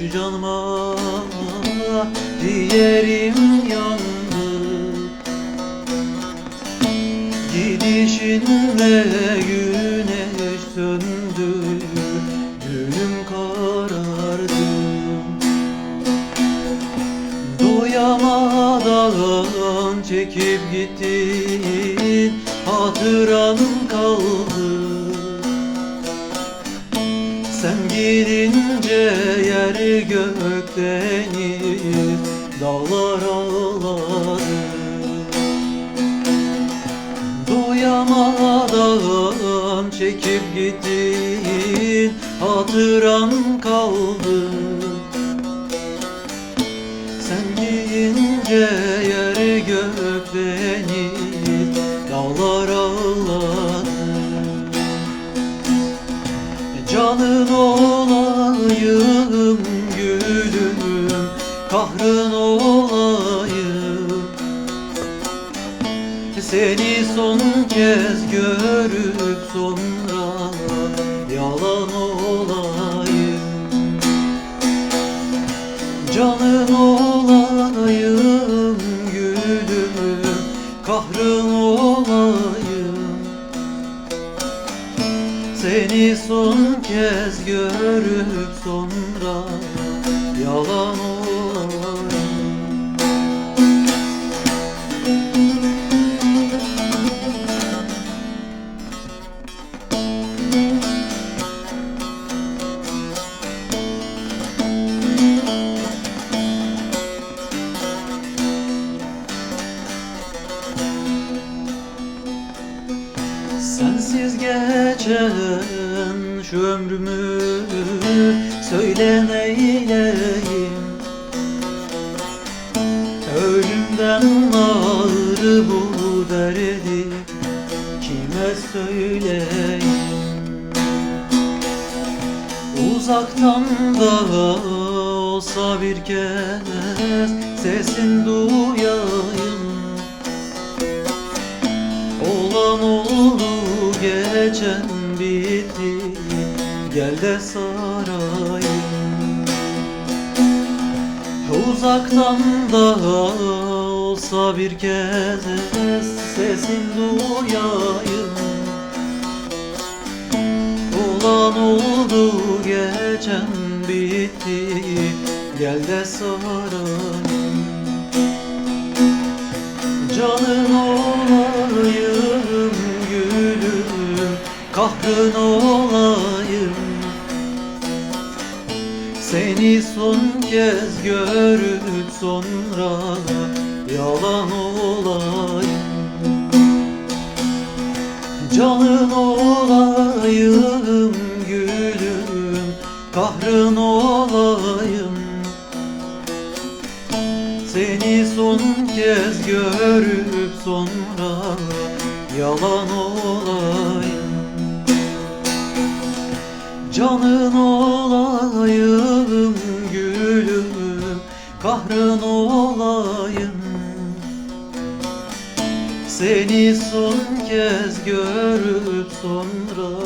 şu canıma Ciğerim yandı Gidişinle güneş söndü. Gülüm karardı. Doyamadan çekip gittin. Hatıran kaldı. Sen gidince yer gök deniz Dağlar ağladı Doyamadan çekip gittin Hatıran kaldı. Sen gidince yer gök deniz Dağlar ağladı. Canın olayım Seni son kez görüp sonra Yalan olayım. Canın olayım gülüm Kahrın olayım. Seni son kez görüp sonra yalan olayım Sensiz geçen şu ömrümü söyle neyleyim Ölümden ağır bu derdi kime söyleyeyim? Uzaktan da olsa bir kez sesin duyayım geçen bitti Gel de sarayım. Uzaktan da olsa bir kez sesin duyayım. Olan oldu geçen bitti Gel de sarayım. Canın olayım Kahrın olayım. Seni son kez görüp sonra Yalan olayım. Canın olayım gülüm. Kahrın olayım. Seni son kez görüp sonra yalan olayım Canın olayım gülüm kahrın olayım. Seni son kez görüp sonra